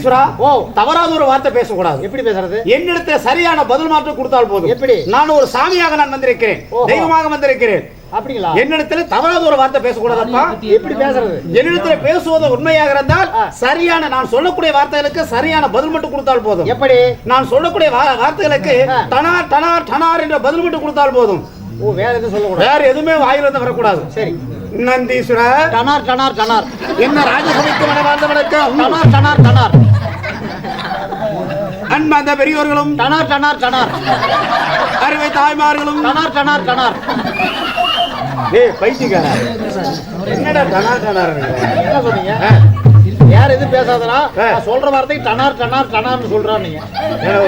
நந்தீஸ்வரா ஓ தவறாத ஒரு வார்த்தை பேசக்கூடாது. எப்படி பேசுறது? என்னிடத்துல சரியான பதில் மாற்றம் கொடுத்தால் போதும். எப்படி? நான் ஒரு சாமியாக நான் வந்திருக்கிறேன். தெய்வமாக வந்திருக்கிறேன். அப்படிங்களா? என்னிடத்துல தவறாத ஒரு வார்த்தை பேசக்கூடாதப்பா எப்படி பேசுறது? என்னிடத்துல பேசுவது உண்மையாக இருந்தால். சரியான நான் சொல்லக்கூடிய வார்த்தைகளுக்கு சரியான பதில் மட்டும் கொடுத்தால் போதும். எப்படி? நான் சொல்லக்கூடிய வார்த்தைகளுக்கு. டனார் டனார் டனார் என்ற பதில் மட்டும் கொடுத்தால் போதும். ஓ வேற எதுவும் சொல்லக்கூடாது. வேற எதுவுமே வாயிலிருந்து வரக்கூடாது. சரி. நந்தீஸ்வர டனார் டனார் டனார் என்ன ராஜசபைக்கு மனமார்ந்த வணக்கம் டனார் டனார் டனார் அன்பார்ந்த பெரியோர்களும் டனார் டனார் டனார். அருமை தாய்மார்களும். டனார் டனார் டனார். ஏய் பைத்தியக்கார என்னடா டனார் டனார் என்ன சொன்னீங்க. வேற எதுவும். நான் சொல்ற வார்த்தைக்கு டனார் டனார் டனார்னு சொல்றான் நீங்க.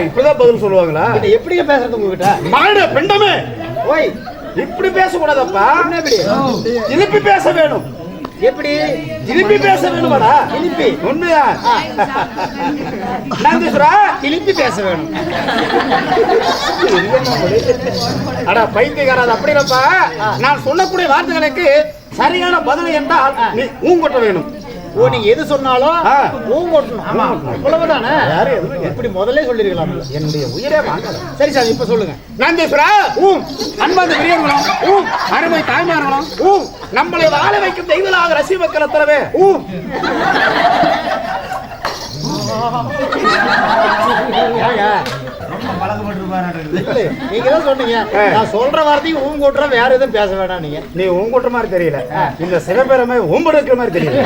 இப்படிதான் பதில் சொல்லுவாங்களா? இது எப்படிங்க பேசுறது உங்ககிட்ட? மாடு பெண்டமே. ஓய். இப்படி பேசக்கூடாதப்பா. என்ன இப்படி? திருப்பி பேச வேணும். எப்படி? திருப்பி பேச வேணுமாடா? திருப்பி. உண்மையா? நந்தீஸ்வரா திருப்பி பேச வேணும். அடா பைத்தியக்கார அது அப்படி இல்லப்பா. நான் சொல்லக்கூடிய வார்த்தைகளுக்கு சரியான பதில் என்றால் நீ ஊங்கொட்ட வேணும். ஓ நீங்க எது சொன்னாலும். ஊங்கொட்டணும் ஆமா அவ்வளவுதானே? இப்படி முதல்ல சொல்லிருக்கலாம். என்னுடைய உயிரே வாங்கல சரி சார் இப்ப சொல்லுங்க. நந்தீஸ்வரா ஊம். அன்பார்ந்த பெரியவர்களும் ஊம். அருமை தாய்மார்களும் ஊம். நம்மளை வாழ வைக்கும் தெய்வலாக ரசி மக்கள் அத்தரவே ஊம் ஏங்க? நீங்க தான் சொன்னீங்க. நான் சொல்ற வார்த்தைக்கு ஊங்கொட்டுறேன் வேற எதுவும் பேச வேணாம் நீங்க. நீ ஊங்கொட்ட மாதிரி தெரியல. இந்த சிவபெருமை ஊம்பெடுக்கிற மாதிரி தெரியல.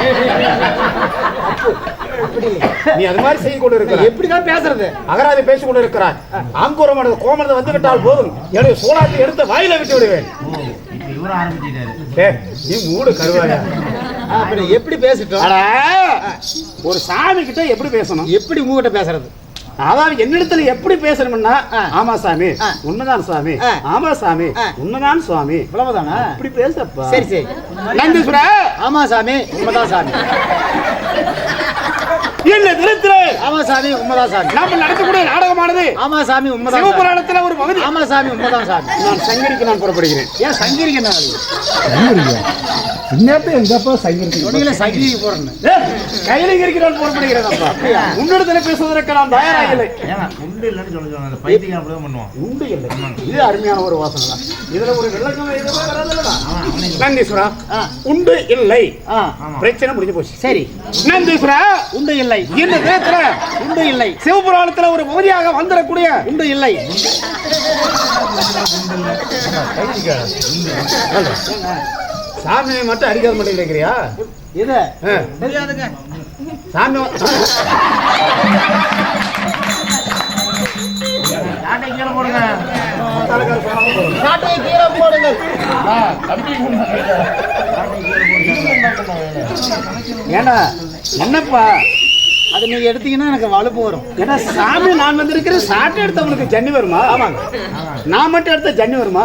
நீ அது மாதிரி செய்து கொண்டு இருக்கிற எப்படிதான் பேசுறது? அகராதி பேசிக் கொண்டு இருக்கிறார் ஆங்கூரமானது கோமனது வந்து விட்டால் போதும். என்னுடைய சோளாத்தை எடுத்து வாயில விட்டு விடுவேன். நீ மூடு கருவாயா. எப்படி பேசிட்டோம்? அட, ஒரு சாமி கிட்ட எப்படி பேசணும்? எப்படி உங்ககிட்ட பேசுறது? அதாவது என்னிடத்துல எப்படி பேசணும்னா. ஆமா சாமி. உண்மைதான் சாமி. ஆமா சாமி. உண்மைதான் சுவாமி இவ்வளவுதானா இப்படி பேசப்பா சரி சரி நந்தீஸ்வர ஆமா சாமி உண்மைதான் சாமி என்ன திருத்திர ஆமா சாமி உண்மைதான் சாமி. நாம நடத்தக்கூடிய நாடகமானது ஆமா சாமி உண்மைதான் சாமி. சிவபுராணத்துல ஒரு பகுதி. ஆமா சாமி உண்மைதான் சாமி. நான் சங்கரிக்கு நான் புறப்படுகிறேன். ஏன் சங்கீரிக்கு வேலை? இன்னத்தை எங்கப்பா சங்கரிக்கு போறேன்னு. கையிலங்கரிக்கு நான் புறப்படுகிறேன் அப்பா. உன்னிடத்துல பேசுவதற்கு நான் தயாராக இல்லை உண்டு இல்லைன்னு சொல்ல சொன்னாங்க அந்த பைத்தியம் அப்படிதான் பண்ணுவான். உண்டு இல்லை. இது அருமையான ஒரு வாசனை தான். இதுல ஒரு விளக்கம் நந்தீஸ்வரா. உண்டு இல்லை. பிரச்சனை முடிஞ்சு போச்சு. சரி. நந்தீஸ்வரா உண்டு இல்லை. இந்த நேரத்துல உண்டு இல்லை. சிவபுராணத்துல ஒரு பகுதியாக வந்துடக்கூடிய உண்டு இல்லை. சாமியை மட்டும் அடிக்காத மட்டும் கேட்கிறியா இது. சாமி கீழே போடுங்க. கீழே ஏண்டா என்னப்பா? அது நீங்க எடுத்தீங்கன்னா எனக்கு வலுப்பு வரும். ஏன்னா சாமி நான் வந்திருக்கிறேன் சாட்டை எடுத்தவனுக்கு ஜன்னி வருமா? ஆமாங்க. நான் மட்டும் எடுத்த ஜன்னி வருமா?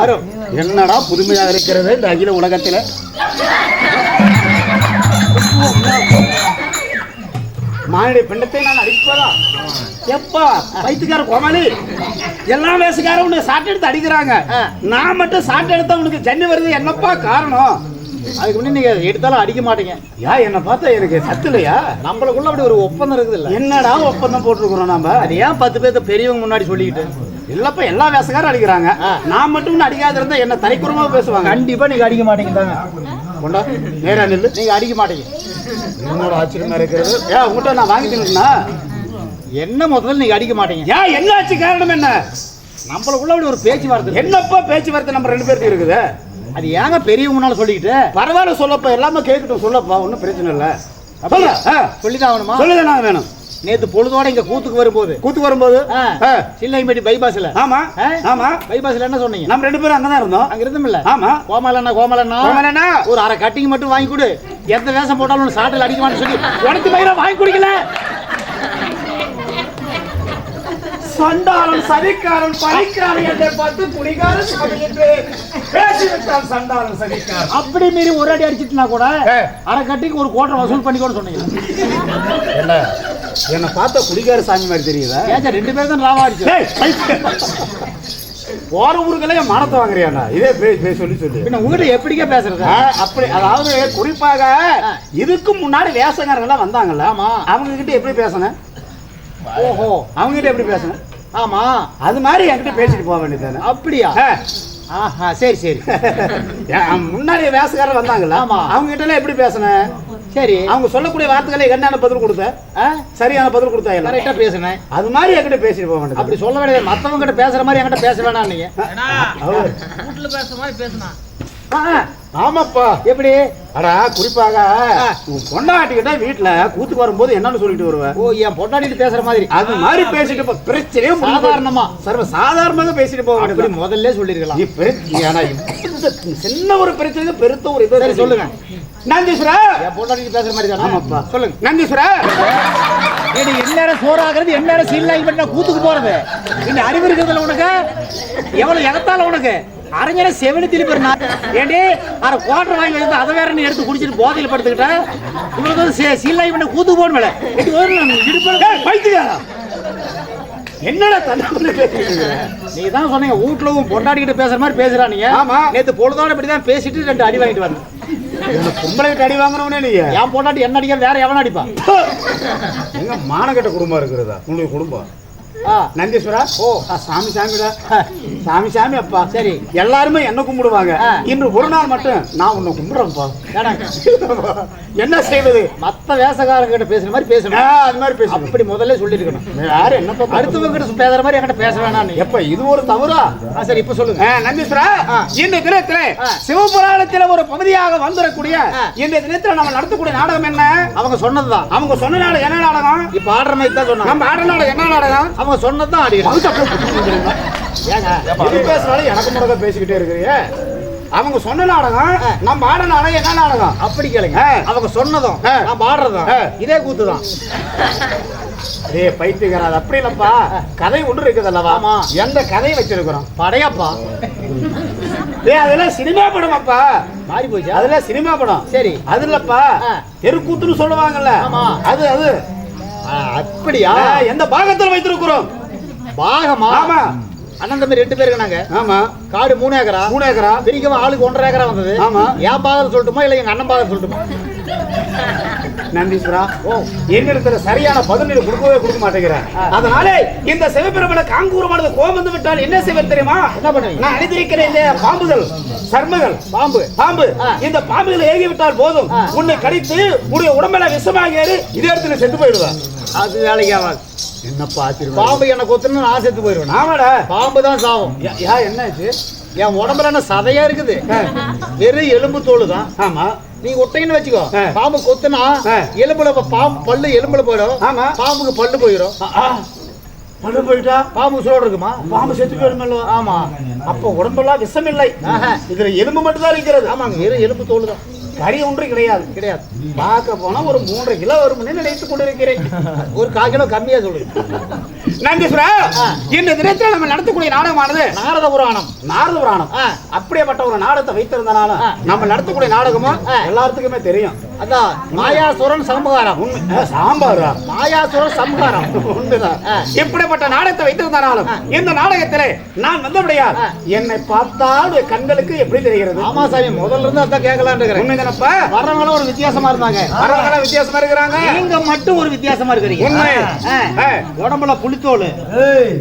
என்னடா புதுமையாக இருக்கிறது இந்த அகில உலகத்தில்? மானுடைய பிண்டத்தை நான் அடிப்பதா? எப்பா பைத்துக்கார கோமாளி. எல்லா வேசுக்காரும் உன்னை சாட்டை எடுத்து அடிக்கிறாங்க. நான் மட்டும் சாட்டை எடுத்தா உனக்கு ஜன்னி வருது என்னப்பா காரணம்? அதுக்கு முன்னாடி நீங்க எடுத்தாலும் அடிக்க மாட்டீங்க. யா என்னை பார்த்தா எனக்கு சத்து இல்லையா? நம்மளுக்குள்ள அப்படி ஒரு ஒப்பந்தம் இருக்குது இல்ல. என்னடா ஒப்பந்தம் போட்டிருக்கிறோம் நாம? அது ஏன் பத்து பேர்த்த பெரியவங்க முன்னாடி சொல்லிக்கிட்டு? இல்லப்ப எல்லா வேசக்காரும் அடிக்கிறாங்க. நான் மட்டும் அடிக்காத இருந்தா என்ன தலைக்குறமா பேசுவாங்க. கண்டிப்பா நீங்க அடிக்க மாட்டீங்க கொண்டா நேரா நில்லு. நீங்க அடிக்க மாட்டீங்க. என்னோட ஆச்சரியமா இருக்கிறது? ஏன் உங்கள்கிட்ட நான் வாங்கி தின்னா என்ன முதல்ல நீங்க அடிக்க மாட்டீங்க? ஏன் என்ன ஆச்சு காரணம் என்ன? நம்மளுக்குள்ள அப்படி ஒரு பேச்சுவார்த்தை. என்னப்பா பேச்சுவார்த்தை நம்ம ரெண்டு பேருக்கு இருக்குது? அது ஏங்க பெரியவங்க முன்னால சொல்லிக்கிட்டு? பரவாயில்ல சொல்லப்பா எல்லாமே கேட்கட்டும் சொல்லப்பா ஒன்றும் பிரச்சனை இல்லை. சொல்ல சொல்லிதான் ஆகணுமா சொல்லுங்க நான் வேணும். நேத்து பொழுதோட இங்க கூத்துக்கு வரும்போது. கூத்து வரும்போது. சில்லைம்பட்டி பைபாஸ்ல ஆமா? ஆமா. பைபாஸ்ல என்ன சொன்னீங்க? நம்ம ரெண்டு பேரும் அங்கதான் இருந்தோம். அங்க இருந்தோம்ல? ஆமா. கோமலண்ணா கோமலண்ணா கோமலண்ணா. ஒரு அரை கட்டிங் மட்டும் வாங்கி கொடு. எந்த வேஷம் போட்டாலும் சாட்டில் அடிக்க மாட்டேன்னு சொல்லி உனக்கு பயிரை வாங்கி குடிக்கல? சண்டாளன் சதிக்காரன் பழிக்காரன் என்னை பார்த்து குடிகாரன் சாமி என்று பேசிவிட்டான் சண்டாளன் சதிக்காரன். அப்படி மீறி ஒரு அடி அடிச்சிட்டுனா கூட ஏ. அரை கட்டிக்கு ஒரு கோட்டை வசூல் பண்ணி கூட சொன்னீங்க. என்ன? என்னை பார்த்தா குடிகார சாமி மாதிரி தெரியுதா? ஏச்சா ரெண்டு பேரும் தான் லாபம் பைத்தியம். போற ஊருக்கெல்லாம் என் மானத்தை வாங்குறியாண்ணா? இதே பே- பே- சொல்லி சொல்லி. பின்ன உங்ககிட்ட எப்படிக்கா பேசுறது? அப்படி அதாவது குறிப்பாக இதுக்கு முன்னாடி வேசக்காரங்க எல்லாம் வந்தாங்கல்ல ஆமா. அவங்க கிட்ட எப்படி பேசினேன்? ஓஹோ. அவங்க கிட்ட எப்படி பேசணும்? ஆமா. அது மாதிரி என்கிட்ட பேசிட்டு போக வேண்டியதானே அப்படியா? ஆஹா சரி சரி. முன்னாடி வேசக்காரர் வந்தாங்கல்ல? ஆமா. அவங்க கிட்ட எல்லாம் எப்படி பேசினேன் சரி. அவங்க சொல்லக்கூடிய வார்த்தைகளை என்னென்ன பதில் கொடுத்த? ஆ? சரியான பதில் கொடுத்தா கரெக்டா பேசுனேன். அது மாதிரி என்கிட்ட பேசிட்டு போக வேண்டியது அப்படி சொல்ல வேண்டியது மத்தவங்க கிட்ட பேசுற மாதிரி என்கிட்ட பேச வேணாம் நீங்க. வீட்டுல பேசுற மாதிரி பேசினா. ஆ, ஆ. ஆமாப்பா. எப்படி? அடா குறிப்பாக உன் பொண்டாட்டிக்கிட்ட வீட்டுல கூத்துக்கு வரும்போது என்னன்னு சொல்லிட்டு வருவ? ஓ என் பொண்டாட்டிட்டு பேசுற மாதிரி. அது மாதிரி பேசிட்டு போ பிரச்சனையே. சாதாரணமா. சர்வ சாதாரணமாக பேசிட்டு போக அப்படி வேண்டியது முதல்ல சொல்லிருக்கலாம். நீ பிரச்சனை சின்ன ஒரு பிரச்சனை பெருத்த ஒரு இதை சரி, சொல்லுங்க. நந்தீஸ்வரா என் பொண்டாட்டிட்டு பேசுற மாதிரி தானே? ஆமாப்பா. சொல்லுங்க. நந்தீஸ்வரா ஏடி எந்நேரம் சோறாகிறது எந்நேரம் சீல் பண்ண கூத்துக்கு போறது. இந்த அறிவு இருக்கிறதுல உனக்கு? எவ்வளவு எகத்தால உனக்கு? அரஞ்சன செவனி திருப்பி ஏண்டி அரை குவார்டர் வாங்கி வந்து அதை வேற நீ எடுத்து குடிச்சிட்டு போதையில் படுத்துக்கிட்ட? இவனுக்கு வந்து சீல் பண்ண கூத்துக்கு போகணும் மேல. இடுப்பில் ஏய், பைத்தியக்காரா. என்னடா? நீ தான் சொன்னீங்க வீட்டுல உன் பொண்டாட்டிக்கிட்ட பேசுற மாதிரி பேசுறா நீங்க. ஆமா. நேத்து பொழுதோட இப்படி தான் பேசிட்டு ரெண்டு அடி வாங்கிட்டு வரணும் பொம்பளை கிட்ட அடி வாங்குறவனே நீ? என் பொண்டாட்டி என்ன அடிக்க வேற எவன் அடிப்பான் எங்க மானகட்ட குடும்பம் இருக்கிறதா? உங்களுடைய குடும்பம்? நந்தீஸ்வரா? ஓ. சாமி சாமிடா. சாமி சாமி அப்பா. சரி. எல்லாருமே என்ன கும்பிடுவாங்க. இன்று ஒரு நாள் மட்டும் நான் உன்னை கும்பிடுறேன்ப்பா. என்ன செய்வது? மத்த வேசக்காரங்க பேசுற மாதிரி பேசணும் அது மாதிரி பேச அப்படி முதல்ல சொல்லிருக்கணும். யாரு அடுத்து அடுத்தவங்க கிட்ட பேசுற மாதிரி என்கிட்ட பேச வேணாம் எப்ப இது ஒரு தவறா? சரி இப்ப சொல்லுங்க. நந்தீஸ்வரா. இந்த தினத்துல. சிவபுராணத்துல ஒரு பகுதியாக வந்துடக்கூடிய. இந்த தினத்துல நம்ம நடத்தக்கூடிய நாடகம் என்ன? அவங்க சொன்னதுதான். அவங்க சொன்ன நாடகம் என்ன நாடகம்? இப்ப ஆடுற மாதிரி தான் சொன்னாங்க. நம்ம ஆடுற நாடகம் என்ன நாடகம்? அவங்க சொன்னதுதான் ஆடிக்கிறோம் ஏங்க எது பேசுறாலும் எனக்கு முடக்க பேசிக்கிட்டே இருக்கிறீங்க. அவங்க சொன்ன நாடகம் நம்ம ஆட நாடகம் என்ன நாடகம்? அப்படி கேளுங்க. அவங்க சொன்னதும். நான் ஆடுறதும். இதே கூத்து தான் டேய் பைத்தியக்கார அது அப்படி இல்லப்பா. கதை ஒன்று இருக்குது அல்லவா? ஆமா. எந்த கதையை வச்சிருக்கிறோம்? படையாப்பா. டேய் அதெல்லாம் சினிமா படம் அப்பா மாறி போச்சு? அதெல்லாம் சினிமா படம். சரி. அது இல்லப்பா. தெருக்கூத்துன்னு சொல்லுவாங்கல்ல. ஆமா. அது அது. அப்படியா? எந்த பாகத்தில் வைத்திருக்கிறோம்? பாகமா? ஆமா. அண்ணன் தம்பி ரெண்டு பேருக்கு நாங்க. ஆமா. காடு மூணு ஏக்கரா? மூணு ஏக்கரா? பிரிக்கவும் ஆளுக்கு ஒன்றரை ஏக்கரா வந்தது. ஆமா. என் பாகம் சொல்லட்டுமா இல்ல எங்க அண்ணன் பாகம் சொல்லட்டுமா? நந்தீஸ்வரா ஓ என்னிடத்துல சரியான பதிலீடு கொடுக்கவே கொடுக்க மாட்டேங்கிறேன் அதனால இந்த சிவபெருமனை காங்கூரமானது கோபம் வந்து விட்டால் என்ன செய்வது தெரியுமா? என்ன பண்ணுவீங்க? நான் அணிந்திருக்கிறேன் இந்த பாம்புகள் சர்மங்கள் பாம்பு. பாம்பு. இந்த பாம்புகளை ஏகி விட்டால் போதும். உன்னை கடித்து உடைய உடம்பெல விஷமாக ஏறி இதே இடத்துல செத்து போயிடுவேன் அது வேலைக்கு ஆகாது என்னப்பா பாம்பு என்ன கொத்துன்னு நான் செத்து போயிருவேன் ஆமாடா. பாம்பு தான் சாவும் யா- யா என்னாச்சு? என் உடம்புல என்ன சதையா இருக்குது? வெறும் எலும்பு தோல் தான் ஆமா. நீங்க விட்டீங்கன்னு வச்சுக்கோ. பாம்பு கொத்துனா. எலும்புல பாம்பு பல்லு எலும்புல போயிடும் ஆமா. பாம்புக்கு பல்லு போயிடும். பல்லு போயிட்டா பாம்பு சோடு இருக்குமா பாம்பு செத்து போயிடுமல்ல ஆமா அப்போ உடம்பெல்லாம் விஷம் இல்லை. இதுல எலும்பு மட்டும் தான் இருக்கிறது ஆமாங்க எலும்பு தோல் தான் கறி ஒன்று கிடையாது கிடையாது. பார்க்க போனா ஒரு மூன்றரை கிலோ வரும்னு நினைத்துக் கொண்டிருக்கிறேன். ஒரு கால் கிலோ கம்மியா சொல்லுங்க நந்தீஸ்வரா இந்த தினத்தில் நம்ம நடத்தக்கூடிய நாடகமானது? நாரத புராணம். நாரத புராணம். அப்படியேப்பட்ட ஒரு நாடகத்தை வைத்திருந்தனால. நம்ம நடத்தக்கூடிய நாடகமும். எல்லாத்துக்குமே தெரியும். அதான் மாயாசுரன் சம்ஹாரம் உண்மை. சாம்பாரா? மாயாசுரன் சம்ஹாரம் உண்டுதான் ஆ. இப்படிப்பட்ட நாடகத்தை வைத்திருந்தாலும் இந்த நாடகத்திலே நான் வந்தபடியால் ஆ. என்னை பார்த்தால் கண்களுக்கு எப்படி தெரிகிறது? ஆமா சாமி முதல்ல இருந்து அதான் கேட்கலான்னு இருக்கிறேன் உண்மைதானப்பா? வர்றவங்களும் ஒரு வித்தியாசமா இருந்தாங்க. வரவங்களா வித்தியாசமா இருக்கிறாங்க? நீங்க மட்டும் ஒரு வித்தியாசமா இருக்கிறீங்க. உண்மை. உடம்புல புளித்தோல்.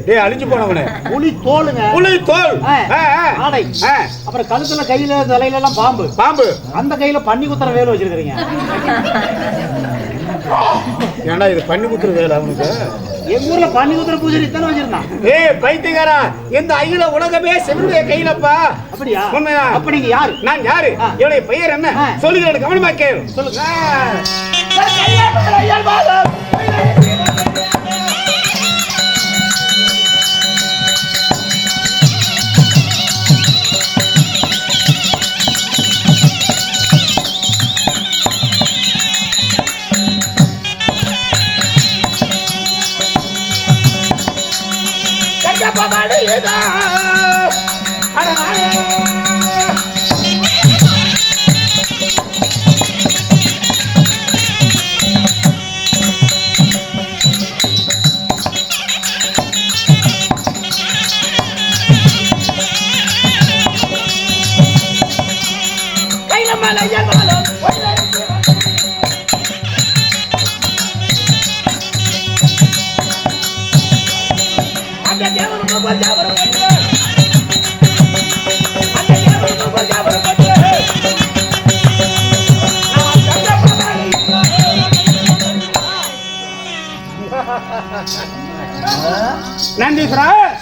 டேய் அழிஞ்சு போனவனே. புளி தோலுங்க புலி தோல் ஆ. ஆ, ஆ. ஆடை. அப்புறம் கழுத்துல கையில தலையில எல்லாம் பாம்பு. பாம்பு. அந்த கையில பன்னி குத்துற வேலை வச்சிருக்கீங்க ஏன்டா இது பண்ணி குத்துற வேலை அவனுக்கு எங்க ஊர்ல பன்னி குத்துற பூஜை தானே வச்சிருந்தான். ஏய் பைத்தியக்காரா இந்த அகில உலகமே சிவனுடைய கையிலப்பா. அப்படியா? உண்மையா? அப்ப நீங்க யாரு? நான் யாரு. என்னுடைய பெயர் என்ன. சொல்லுகிறேன் கவனமா கேளு. சொல்லுங்க. பாபமடையதா அடநாளே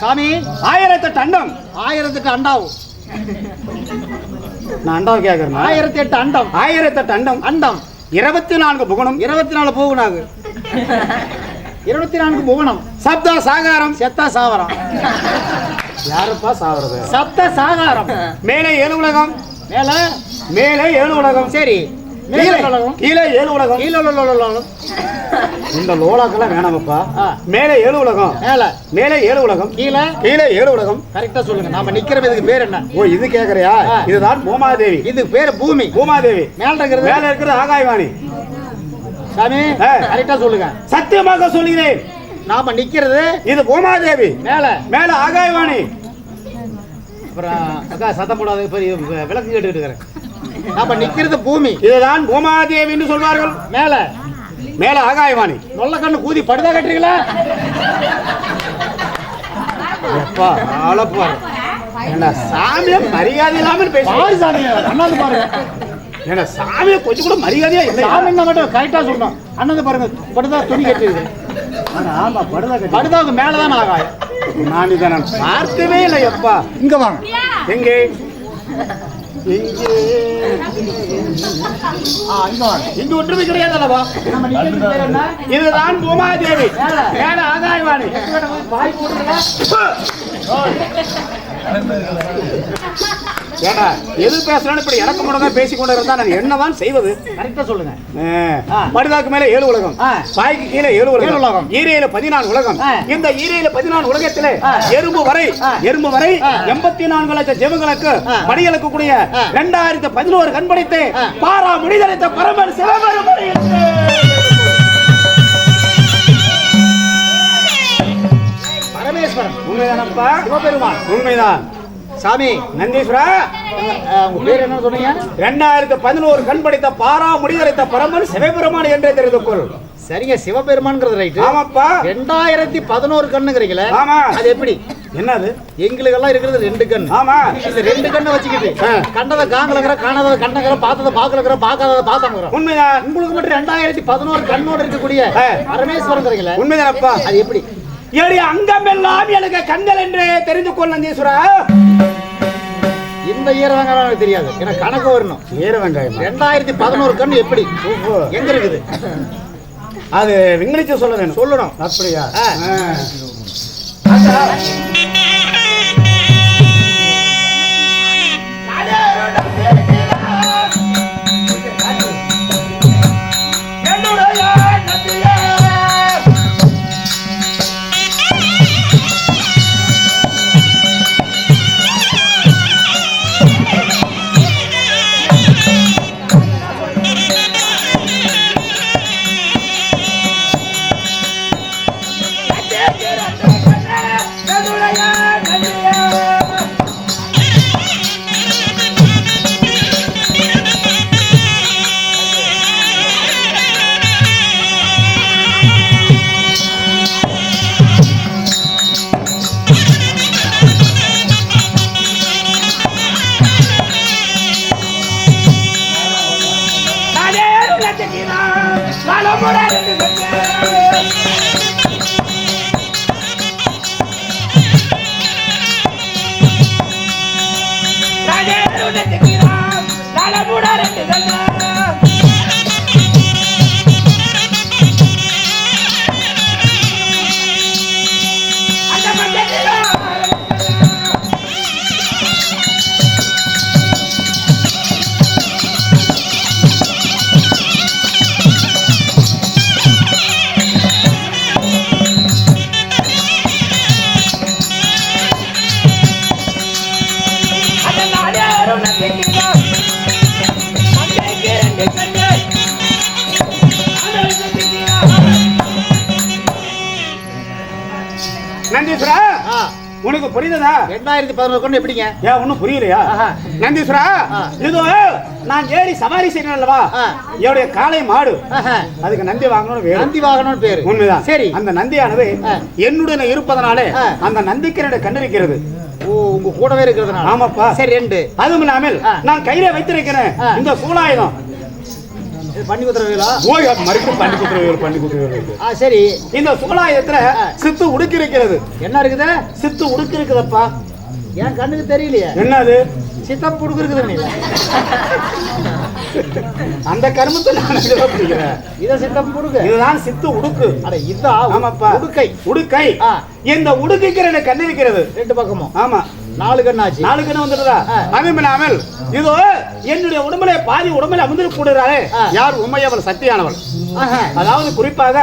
சாமி ஆயிரத்தெட்டு அண்டம். ஆயிரத்தெட்டு அண்டாவும் நான் அண்டாவை கேட்கறேன் ஆயிரத்தி எட்டு அண்டம். ஆயிரத்தெட்டு அண்டம். அண்டம். இருபத்தி நான்கு புகணும் இருபத்தி நாலு பூகுனாகு. இருபத்தி நான்கு புவனம் சப்த சாகாரம். செத்த சாவரம். யாருப்பா சாவறது? சப்த சாகாரம். மேலே ஏழு உலகம். மேல? மேலே ஏழு உலகம். சரி. மேல கீழே உலகம். கீழே ஏழு உலகம். கீழே உலகம். இந்த லோலாக்கெல்லாம் வேணாமப்பா. மேலே ஏழு உலகம். மேல. மேலே ஏழு உலகம். கீழே. கீழே ஏழு உலகம். கரெக்டா சொல்லுங்க. நாம நிக்கிற இதுக்கு பேர் என்ன? ஓ இது கேக்குறியா. இதுதான் பூமாதேவி. இதுக்கு பேர் பூமி. பூமாதேவி. மேல இருக்கிறது. மேல இருக்கிறது ஆகாயவாணி. சாமி. கரெக்டா சொல்லுங்க. சத்தியமாக சொல்கிறேன். நாம நிக்கிறது இது பூமாதேவி. மேல. மேல ஆகாயவாணி. அப்புறம் அக்கா சத்தம் போடாத. இது விளக்கு கேட்டுக்கிட்டு இருக்கிறேன். நாம நிக்கிறது பூமி. இதுதான் பூமாதேவி என்று சொல்வார்கள். மேல. மேல ஆகாயவாணி. நொல்ல கண்ணு கூதி படுதா கட்டுறீங்களா? எப்பா ஆளப்பாரு என்ன சாமியை மரியாதை இல்லாமல் பேச பாரு சாமி அண்ணாந்து பாருங்க. என்ன சாமியை கொஞ்சம் கூட மரியாதையா இல்லை சாமி மட்டும் கரெக்டா சொல்லணும் அண்ணாந்து பாருங்க படுதா துணி கட்டிருக்கு ஆமா படுதா கட்டி படுதாவுக்கு மேலதான் ஆகாயம். நான் இதை நான் பார்க்கவே இல்லை எப்பா இங்க வாங்க. எங்கே? எங்கே இங்க ஒற்றுமை கிடையாது அல்லவா இதுதான் பூமாதேவி. ஆகாயவாணி. வாய் ஏடா எது பேசணும்னு இப்படி இறக்க முடங்க பேசிக் கொண்டு இருந்தா நான் என்னதான் செய்வது கரெக்டா சொல்லுங்க ஆ, மனிதாக்கு மேல ஏழு உலகம் ஆ. பாய்க்கு கீழே ஏழு உலகம் உலகம். ஈரையில பதினாலு உலகம். இந்த ஈரையில பதினாலு உலகத்திலே. எறும்பு வரை. எறும்பு வரை. எண்பத்தி நான்கு லட்சம் ஜெவங்களுக்கு ஆ. பணிகளுக்கு கூடிய ஆ. ரெண்டாயிரத்தி பதினோரு கண்படைத்து. பாரா முடிதளித்த பரமன் சிவபெருமன் என்று. பரமேஸ்வரன் உண்மைதானப்பா? சிவபெருமான் உண்மைதான். சாமி நந்தீஸ்வரா? உங்க பேர் என்ன சொன்னீங்க? ரெண்டாயிரத்தி பதினோரு கண் படைத்த பாரா முடிதளித்த பரமன் சிவபெருமான் என்றே தெரிந்து கொள். சரிங்க சிவபெருமான்ங்கிறது ரைட்டு. ஆமாப்பா. ரெண்டாயிரத்தி பதினோரு கண்ணுங்கிறீங்களே ஆமா. அது எப்படி? என்னது? எங்களுக்கெல்லாம் இருக்கிறது ரெண்டு கண். ஆமா. இந்த ரெண்டு கண்ணை வச்சுக்கிட்டு. கண்டதை காங்கலங்கிற காணாததை கண்ணங்கிற பார்த்ததை பார்க்கலங்கிற பார்க்காததை பார்த்தாங்கிறோம் உண்மைதான். உங்களுக்கு மட்டும் ரெண்டாயிரத்தி பதினோரு கண்ணோடு இருக்கக்கூடிய. பரமேஸ்வரங்கிறீங்களே உண்மைதானப்பா. அது எப்படி? ஏடி அங்கமெல்லாம் எனக்கு கண்கள் என்று தெரிந்து கொள் நந்தீஸ்வரா. இந்த ஈரவங்க எனக்கு தெரியாது. எனக்கு கணக்கு வரணும். ஏற வெங்காயம் ரெண்டாயிரத்தி பதினோரு கண் எப்படி? எங்க இருக்குது? அது விங்கலிச்சு சொல்ல வேணும். சொல்லணும். அப்படியா? ஆ. உனக்கு புரியுதா ரெண்டாயிரத்தி பதினோரு கண் எப்படிங்க? ஏன் ஒண்ணும் புரியலையா. நந்தீஸ்வரா. இதோ நான் ஏறி சவாரி செய்யணும் அல்லவா. என்னுடைய காளை மாடு. அதுக்கு நந்தி வாங்கணும்னு வேணும் நந்தி வாகனம்னு பேரு. உண்மைதான். சரி. அந்த நந்தியானது. என்னுடன் இருப்பதனாலே. அந்த நந்திக்கு என்னுடைய கண் இருக்கிறது. ஓ உங்க கூடவே இருக்கிறதுனால. ஆமாப்பா. சரி ரெண்டு. அதுவும் இல்லாமல். நான் கையில வைத்திருக்கிறேன். இந்த சூலாயுதம். பண்ணி குத்துறவங்களா ஓய் மறுபடியும் பண்ணி பண்ணி ஆ சரி. இந்த சுகலாயத்துல சித்து உடுக்கி இருக்கிறது என்ன இருக்குது? சித்து உடுக்கி இருக்குதப்பா என் கண்ணுக்கு தெரியலையே? என்னது? சித்தப்பு நீ. அந்த கருமத்தை நான் பிடிக்கிறேன் இதை சித்தப்பு கொடுக்கு இதுதான் சித்து உடுக்கு. அட இதா? ஆமாப்பா. உடுக்கை. உடுக்கை. இந்த உடுக்கைக்கு ரெண்டு கண்ணு இருக்கிறது ரெண்டு பக்கமும். ஆமா. நாலு கண்ணாச்சு நாலு கண்ணு. அதுவும் இல்லாமல் இதோ என்னுடைய உடம்புல பாதி உடம்புல அமர்ந்து கூடுறாரே ஆ. யார் உண்மையவள் சத்தியானவள் ஆஹா. அதாவது குறிப்பாக.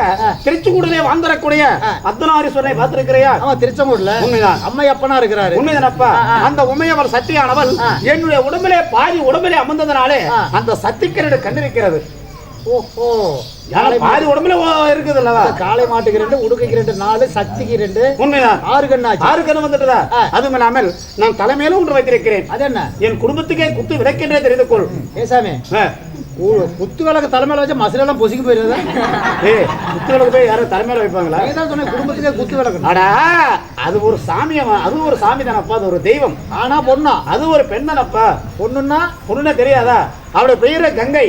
திருச்சிக்கூடலே வாழ்ந்திரக்கூடிய ஆ. அர்த்தநாரீஸ்வரனை பார்த்திருக்கிறையா ஆமா திருச்செங்கோடுல உண்மைதான். அம்மையப்பனா இருக்கிறாரு உண்மைதானப்பா ஆ, ஆ. அந்த உண்மையவள் சத்தியானவள் ஆ. என்னுடைய உடம்பிலே பாதி உடம்பிலே அமர்ந்ததுனாலே. அந்த கண்ணு இருக்கிறது ஓஹோ. பாதி உடம்புல ஓ- இருக்குது அல்லவா காளை மாட்டுக்கு ரெண்டு உடுக்கைக்கு ரெண்டு நாலு சக்திக்கு ரெண்டு. உண்மைதான் ஆறு கண்ணாச்சு ஆறு கண்ணு வந்துட்டுதா? ஆ. அதுவும் இல்லாமல் நான் தலைமையில ஒன்று வைத்திருக்கிறேன். அது என்ன என் குடும்பத்துக்கே குத்து விளக்கென்றே தெரிந்து கொள். கு- குத்து விளக்கு தலைமையில வச்சு மசிலெல்லாம் பொசுக்கி போயிருந்தா ஏய் குத்துகளுக்கு போய் யாரும் தலைமையில வைப்பாங்களா? தான் சொன்ன குடும்பத்துக்கே குத்து விளக்கு அடா அது ஒரு சாமி அது ஒரு சாமி தானப்பா அது ஒரு தெய்வம். ஆனா பொண்ணா? அது ஒரு பெண் தானப்பா பொண்ணுன்னா? பொண்ணுன்னா தெரியாதா? அவருடைய பெயர கங்கை.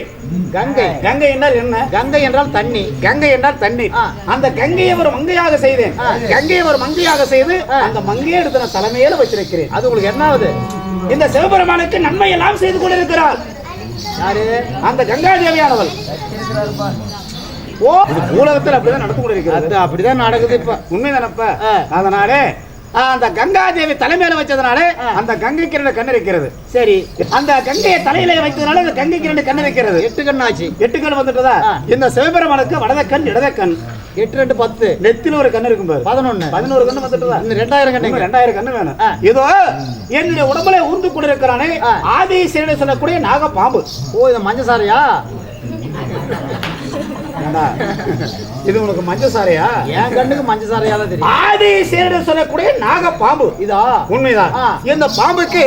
கங்கை. கங்கை என்றால் என்ன? கங்கை என்றால் தண்ணி. கங்கை என்றால் தண்ணீர். அந்த கங்கையை ஒரு மங்கையாக செய்தேன். கங்கையை ஒரு மங்கையாக செய்து. அந்த மங்கையை எடுத்து நான் தலைமையில வச்சிருக்கிறேன். அது உங்களுக்கு என்ன ஆகுது? இந்த சிவபெருமானுக்கு நன்மை எல்லாம் செய்து கொண்டிருக்கிறார். அந்த கங்கா தேவியானவள் ஓ இது பூலகத்தில் அப்படிதான் நடந்து கொண்டிருக்கிறது. அப்படிதான் நடக்குது இப்ப. உண்மைதானப்பா. அதனாலே அந்த கங்கா தேவி தலைமையில வச்சதுனால. அந்த கங்கைக்கு ரெண்டு கண்ணு இருக்கிறது. சரி. அந்த கங்கையை தலையில வைத்ததுனால அந்த கங்கைக்கு ரெண்டு கண்ணு இருக்கிறது. எட்டு கண்ணாச்சு எட்டு கண் வந்துட்டதா. இந்த சிவபெருமானுக்கு வடத கண் இடத கண். எட்டு ரெண்டு பத்து. நெத்தில ஒரு கண்ணு இருக்கும் பாரு. பதினொன்னு. பதினோரு கண்ணு வந்துட்டதா? இந்த ரெண்டாயிரம் கண்ணுங்க. ரெண்டாயிரம் கண்ணு வேணும். இதோ என்னுடைய உடம்புல ஊர்ந்து கொண்டிருக்கிறானே. ஆதி சேனை சொல்லக்கூடிய நாக பாம்பு ஓ இது மஞ்சள் சாரையா இது உனக்கு மஞ்சள் சாரையா? என் கண்ணுக்கு மஞ்சள் சாரையா தான் தெரியும். ஆதி சேனை சொல்லக்கூடிய நாக பாம்பு இதா உண்மைதான். இந்த பாம்புக்கு.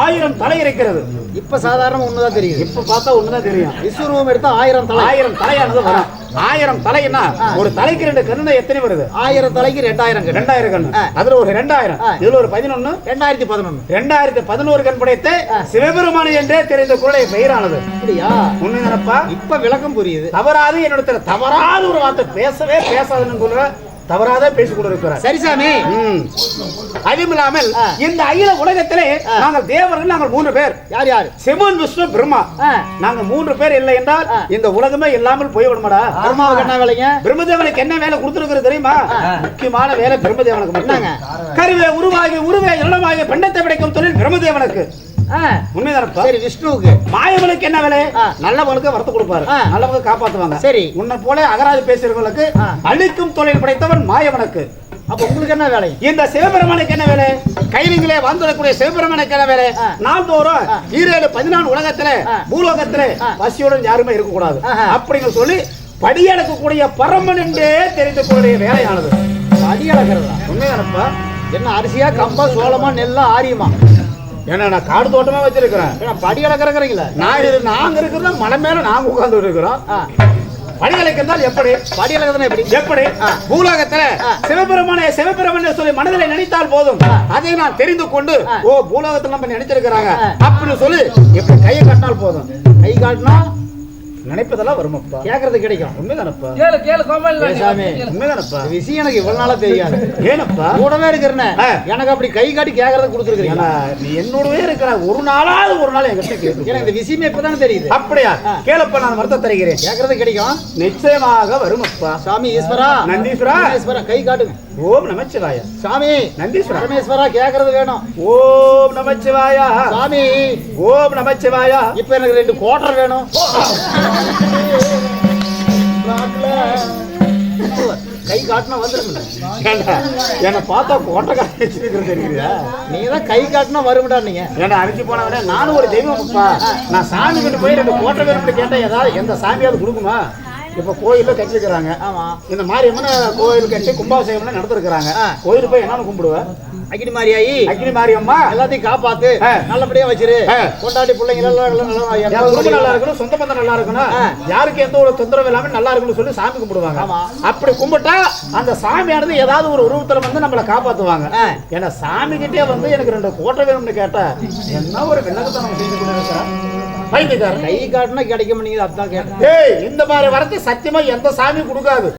ஆயிரம் தலை இருக்கிறது. இப்ப சாதாரண ஒண்ணுதான் தெரியுது இப்ப பார்த்தா ஒண்ணுதான் தெரியும். விஸ்வரூபம் எடுத்தா ஆயிரம் தலை. ஆயிரம் தலையானது வரும். ஆயிரம் தலைன்னா ஒரு தலைக்கு ரெண்டு கண்ணு எத்தனை வருது? ஆயிரம் தலைக்கு ரெண்டாயிரம் ரெண்டாயிரம் கண்ணு. அதுல ஒரு ரெண்டாயிரம். இதுல ஒரு பதினொன்னு. ரெண்டாயிரத்தி பதினொன்னு. ரெண்டாயிரத்தி பதினோரு கண் படைத்த. சிவபெருமான் என்றே தெரிந்த குரலை பெயரானது. அப்படியா? உண்மைதானப்பா இப்ப விளக்கம் புரியுது. தவறாது என்னோட தவறாத ஒரு வார்த்தை. பேசவே பேசாதுன்னு சொல்ற தவறாத பேசி கொண்டிருக்கிறார் சரி சாமி. ம். அதுவும் இல்லாமல். இந்த அகில உலகத்திலே. நாங்கள் தேவர்கள் நாங்கள் மூன்று பேர். யார் யார்? சிவன் விஷ்ணு பிரம்மா. ஆ. நாங்க மூன்று பேர் இல்லை என்றால். இந்த உலகமே இல்லாமல் போய்விடுமாடா? பிரம்மாவுக்கு என்ன வேலைங்க? பிரம்மதேவனுக்கு என்ன வேலை கொடுத்துருக்கிறது தெரியுமா? முக்கியமான வேலை பிரம்மதேவனுக்கு மட்டும். என்னங்க? கருவே. உருவாகி உருவே இரணமாகி பெண்டத்தை படைக்கும் தொழில் பிரம்மதேவனுக்கு. உண்மைதானப்பா சரி விஷ்ணுவுக்கு மாயவனுக்கு என்ன வேலை. நல்லவனுக்கு வரத்து கொடுப்பாரு ஆ. நல்லவங்க காப்பாத்துவாங்க சரி. உன்னை போல அகராதி பேசுறவங்களுக்கு. அழிக்கும் தொழில் படைத்தவன் மாயவனுக்கு அப்ப உங்களுக்கு என்ன வேலை இந்த சிவபெருமானுக்கு என்ன வேலை கைலிங்களே வாழ்ந்துடக்கூடிய சிவபெருமானுக்கு என்ன வேலை ஆ. நாள்தோறும். ஈரேழு பதினாலு உலகத்துல. பூலோகத்துல. பசியுடன் யாருமே இருக்கக்கூடாது ஆஹா. அப்படிங்க சொல்லி படியளக்கக்கூடிய பரமன் என்றே தெரிந்து கொள்ளுடைய வேலையானது அடி அளக்கிறதா உண்மையானப்பா என்ன அரிசியா கம்பா சோளமா நெல்லா ஆரியுமா ஏன்னா நான் காடு தோட்டமா வச்சிருக்கிறேன். படி அளக்கிறீங்களா நான் நாங்க இருக்கிறதா மலை மேல நாங்க உட்கார்ந்து இருக்கிறோம். படியளக்கின்றால் எப்படி? படி அளக்கிறதுனா எப்படி? எப்படி? பூலோகத்துல. சிவபெருமானை சிவபெருமானை சொல்லி மனதில் நினைத்தால் போதும். அதை நான் தெரிந்து கொண்டு. ஓ பூலோகத்துல நம்ம நினைச்சிருக்கிறாங்க. அப்படின்னு சொல்லி இப்ப கையை கட்டினால் போதும். கை காட்டினா நினைப்பதெல்லாம் வருமப்பா? கேக்குறது கிடைக்கும். உண்மைதானப்பா? கேளு கேளு கோமல் சாமி. உண்மைதானப்பா? விஷயம் எனக்கு இவ்வளவு நாளா தெரியாது. ஏனப்பா? கூடவே இருக்கிறேன். எனக்கு அப்படி கை காட்டி கேக்குறத கொடுத்துருக்கீங்க நீ என்னோடவே இருக்கிற ஒரு நாளாவது ஒரு நாள் என்கிட்ட கேட்டு எனக்கு இந்த விஷயமே இப்பதானே தெரியுது. அப்படியா. கேளப்பா நான் வருத்தம் தருகிறேன். கேக்குறது கிடைக்கும். நிச்சயமாக வருமப்பா. சாமி ஈஸ்வரா. நந்தீஸ்வரா. ஈஸ்வரா கை காட்டுங்க ஓம் நமச்சிவாய. சாமி. நந்தீஸ்வரா. பரமேஸ்வரா கேக்குறது வேணும். ஓம் நமச்சிவாயா. சாமி. ஓம் நமச்சிவாயா. இப்ப எனக்கு ரெண்டு குவார்டர் வேணும். கை காட்டினா வந்துருங்க என்னை பார்த்தா கோட்டை காட்டி வச்சிருக்கிறது தெரியுதா நீங்க தான் கை காட்டினா வரும்டா நீங்க. ஏண்டா அடிச்சு போனவனே நானும் ஒரு தெய்வம்ப்பா நான் சாமி கிட்ட போய் ரெண்டு கோட்டை வேணும்னு கேட்டேன் ஏதாவது எந்த சாமியாவது கொடுக்குமா? இப்ப கோயில்ல கட்டிருக்கிறாங்க. ஆமா. இந்த மாரியம்மன் கோயில் கட்டி கும்பாபிஷேகம் நடத்திருக்கிறாங்க. கோயில் போய் என்னன்னு கும்பிடுவேன் அக்கினி மாரியாயி. அக்னி மாரியம்மா. எல்லாத்தையும் காப்பாத்து. நல்லபடியா வச்சிரு. கொண்டாடி பிள்ளைங்க எல்லாம் நல்லா இருக்கணும். சொந்த பந்தம் நல்லா இருக்கணும். ஆ. யாருக்கு எந்த ஒரு தொந்தரவு இல்லாம நல்லா இருக்கணும்னு சொல்லி சாமி கும்பிடுவாங்க. ஆமா. அப்படி கும்பிட்டா அந்த சாமியானது ஏதாவது ஒரு உருவத்துல வந்து நம்மளை காப்பாத்துவாங்க. ஏன்னா சாமி கிட்டே வந்து எனக்கு ரெண்டு கோட்டை வேணும்னு கேட்டா என்ன ஒரு விண்ணகத்தை நம்ம செஞ்சு கொண்டு இருக்கிறோம் பைத்தியக்காரன் கை காட்டினா கிடைக்க மாட்டேங்குது அதான் கேட்டேன். ஏய் இந்த மாதிரி வரத்து சத்தியமா எந்த சாமி கொடுக்காது.